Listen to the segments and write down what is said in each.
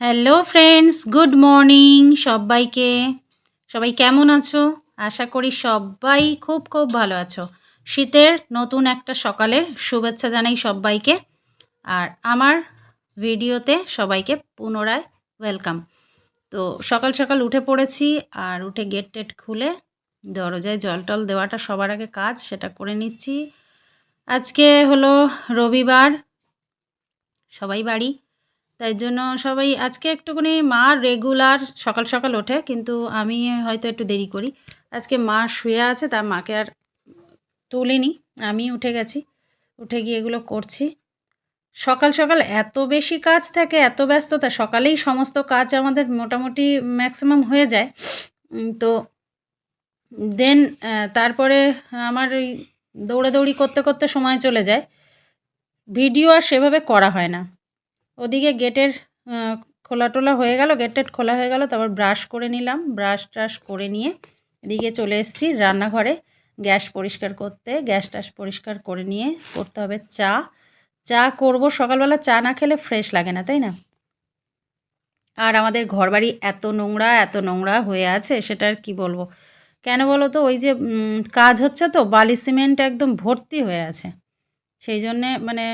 Hello friends good morning সবাইকে। সবাই কেমন আছো? আশা করি সবাই খুব খুব ভালো আছো। শীতের নতুন একটা সকালের শুভেচ্ছা জানাই সবাইকে। আর আমার ভিডিওতে সবাইকে পুনরায় ওয়েলকাম তো সকাল সকাল উঠে পড়েছি আর উঠে গেট টেট খুলে দরজায় জল টল দেওয়াটা সবার আগে কাজ, সেটা করে নিচ্ছি। আজকে হলো রবিবার। সবাই বাড়ি? তাই জন্য সবাই আজকে একটুখানি মা রেগুলার সকাল সকাল ওঠে, কিন্তু আমি হয়তো একটু দেরি করি। আজকে মা শুয়ে আছে তা মাকে আর তুলিনি, আমি উঠে গেছি, উঠে গিয়ে এগুলো করছি। সকাল সকাল এত বেশি কাজ থাকে, এত ব্যস্ততা, সকালেই সমস্ত কাজ আমাদের মোটামুটি ম্যাক্সিমাম হয়ে যায়। তো দেন তারপরে আমার ওই দৌড়াদৌড়ি করতে করতে সময় চলে যায়। ভিডিও আর সেভাবে করা হয় না। ওদিকে গেটের খোলা টোলা হয়ে গেল, গেট টেট খোলা হয়ে গেল, তারপর ব্রাশ করে নিলাম, ব্রাশ ট্রাশ করে নিয়ে এদিকে চলে এসেছি রান্নাঘরে। গ্যাস পরিষ্কার করতে, গ্যাস ট্যাস পরিষ্কার করে নিয়ে করতে হবে চা। চা করব, সকালবেলা চা না খেলে ফ্রেশ লাগে না, তাই না? আর আমাদের ঘরবাড়ি এত নোংরা এত নোংরা হয়ে আছে, সেটা আর কি বলব? কেন বলো তো, ওই যে কাজ হচ্ছে তো, বালি সিমেন্ট একদম ভর্তি হয়ে আছে। সেই জন্যে মানে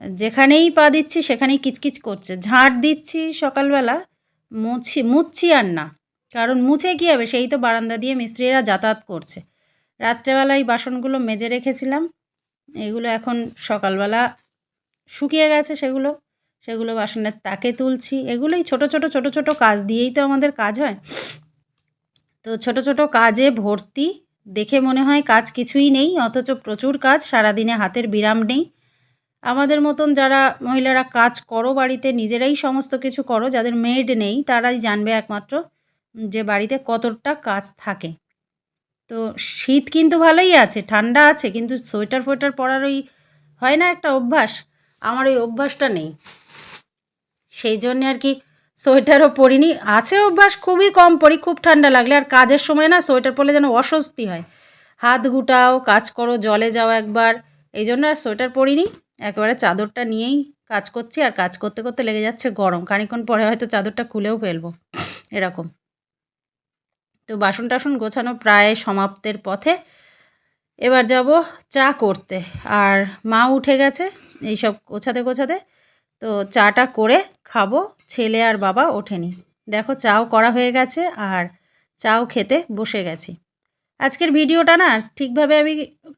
যেখানেই পা দিচ্ছি, সেখানেই কিচকিচ করছে। ঝাঁট দিচ্ছি সকালবেলা, মুছি মুছছি আর না। কারণ মুছে কী হবে? সেই তো বারান্দা দিয়ে মিস্ত্রিরা যাতায়াত করছে। রাত্রেবেলা এই বাসনগুলো মেজে রেখেছিলাম। এগুলো এখন সকালবেলা শুকিয়ে গেছে সেগুলো। সেগুলো বাসনের তাকে তুলছি। এগুলোই ছোট ছোট ছোট ছোট কাজ দিয়েই তো আমাদের কাজ হয়। তো ছোট ছোট কাজে ভর্তি। দেখে মনে হয় কাজ কিছুই নেই, অথচ প্রচুর কাজ। সারাদিনে হাতের বিরাম নেই। আমাদের মতন যারা মহিলারা কাজ করো বাড়িতে, নিজেরাই সমস্ত কিছু করো, যাদের মেড নেই, তারাই জানবে একমাত্র যে বাড়িতে কতটা কাজ থাকে। তো শীত কিন্তু ভালোই আছে, ঠান্ডা আছে, কিন্তু সোয়েটার ফোয়েটার পরার ওই হয় না একটা অভ্যাস? আমার ওই অভ্যাসটা নেই। সেই জন্যে আর কি সোয়েটারও পরিনি। আছে অভ্যাস, খুবই কম পরি, খুব ঠান্ডা লাগলে। আর কাজের সময় না সোয়েটার পরলে যেন অস্বস্তি হয়। হাত গুটাও, কাজ করো, জলে যাও একবার। এই জন্য আর সোয়েটার পরিনি। একেবারে চাদরটা নিয়েই কাজ করছি আর কাজ করতে করতে লেগে যাচ্ছে গরম। খানিকক্ষণ পরে হয়তো চাদরটা খুলেও ফেলব। এরকম। তো বাসন টাসন গোছানো প্রায় সমাপ্তের পথে এবার যাব চা করতে। আর মা উঠে গেছে এইসব গোছাতে গোছাতে। তো চাটা করে খাব, ছেলে আর বাবা ওঠেনি। দেখো চাও করা হয়ে গেছে আর চাও খেতে বসে গেছি। আজকের ভিডিওটা না ঠিকভাবে আমি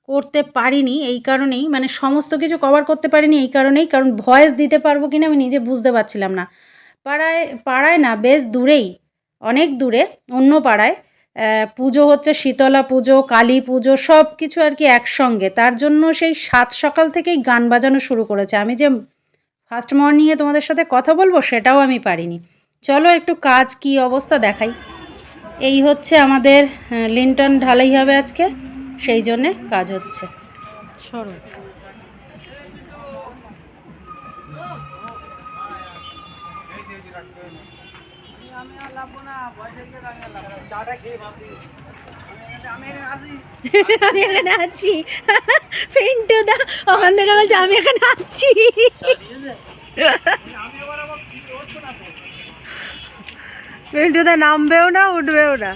করতে পারিনি এই কারণেই মানে সমস্ত কিছু কভার করতে পারিনি এই কারণেই, কারণ ভয়েস দিতে পারব কিনা আমি নিজে বুঝতে পারছিলাম না। পাড়ায় পাড়ায় না, বেশ দূরেই, অনেক দূরে, অন্য পাড়ায় পুজো হচ্ছে শীতলা পুজো, কালী পুজো সব কিছু আর কি একসঙ্গে। তার জন্য সেই সাত সকাল থেকেই গান বাজানো শুরু করেছে। আমি যে ফার্স্ট মর্নিংয়ে তোমাদের সাথে কথা বলব সেটাও আমি পারিনি। চলো একটু কাজ, কি অবস্থা দেখাই। এই হচ্ছে আমাদের লিন্টন ঢালাই হবে আজকে। সেই জন্যে কাজ হচ্ছে। সরো। আমি এখানে আছি। পিন্টু দা ওখান থেকে বলছে আমি এখানে আছি। পিন্টু দা নামবেও না উঠবেও না।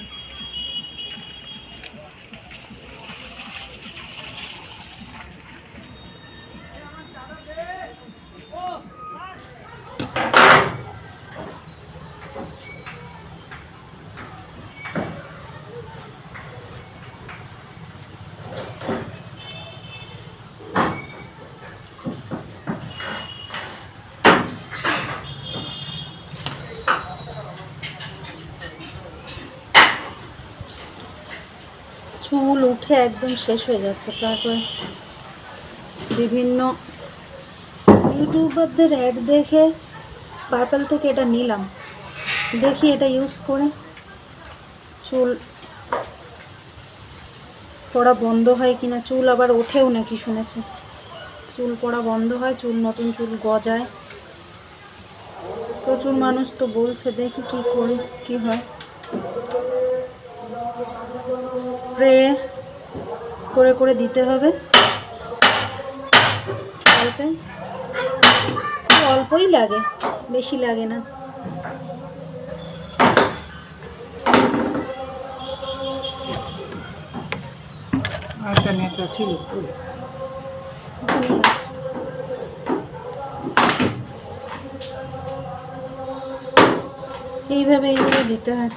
চুল উঠে একদম শেষ হয়ে যাচ্ছে। তারপরে বিভিন্ন ইউটিউবারদের অ্যাড দেখে পার্পেল থেকে এটা নিলাম। দেখি এটা ইউজ করে চুল পড়া বন্ধ হয় কিনা, চুল আবার ওঠেও নাকি শুনেছি। চুল পড়া বন্ধ হয়, চুল নতুন চুল গজায়। প্রচুর মানুষ তো বলছে, দেখি কি করি, কি হয়। স্প্রে করে করে দিতে হবে। খুব অল্পই লাগে বেশি লাগে না। এইভাবে এইভাবে দিতে হয়।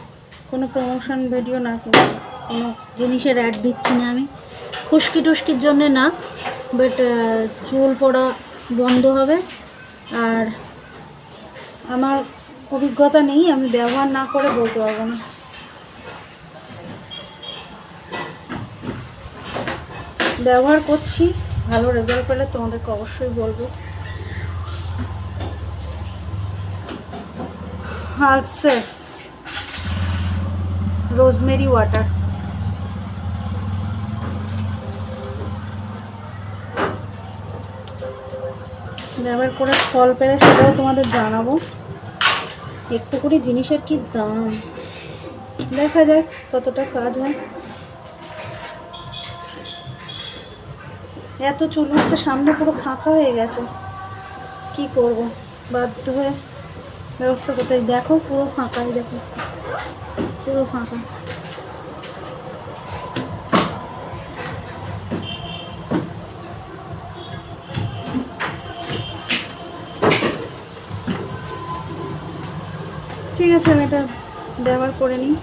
কোনো প্রমোশন ভিডিও না কিন্তু। কোনো জিনিসের অ্যাড দিচ্ছি না আমি। খুশকি টুস্কির জন্যে না বাট চুল পড়া বন্ধ হবে। আর আমার অভিজ্ঞতা নেই, আমি ব্যবহার না করে বলতে পারব না। ব্যবহার করছি, ভালো রেজাল্ট পেলে তোমাদেরকে অবশ্যই বলব। হার্বসের রোজমেরি ওয়াটার। ব্যবহার করে ফল পেলে সেটাও তোমাদের জানাব। একটু করে জিনিসের কি দাম? দেখা যাক কতটা কাজ হয়। এত চুল হচ্ছে, সামনে পুরো ফাঁকা হয়ে গেছে। কি করব? বাধ্য হয়ে ব্যবস্থা করতে দেখো পুরো ফাঁকাই, দেখো। পুরো ফাঁকা। ঠিক আছে আমি এটা ব্যবহার করে নিই।